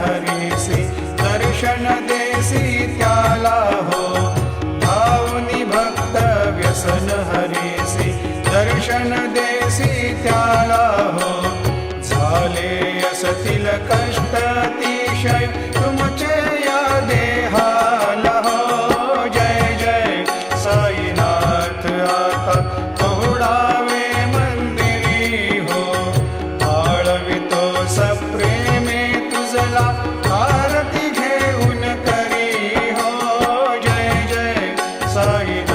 हरिष दर्शन देसि त्यालाहो। भावनि भक्तव्यसन हरिषि दर्शन देसी त्याला हो देसि त्यालाहो कष्ट अतिशय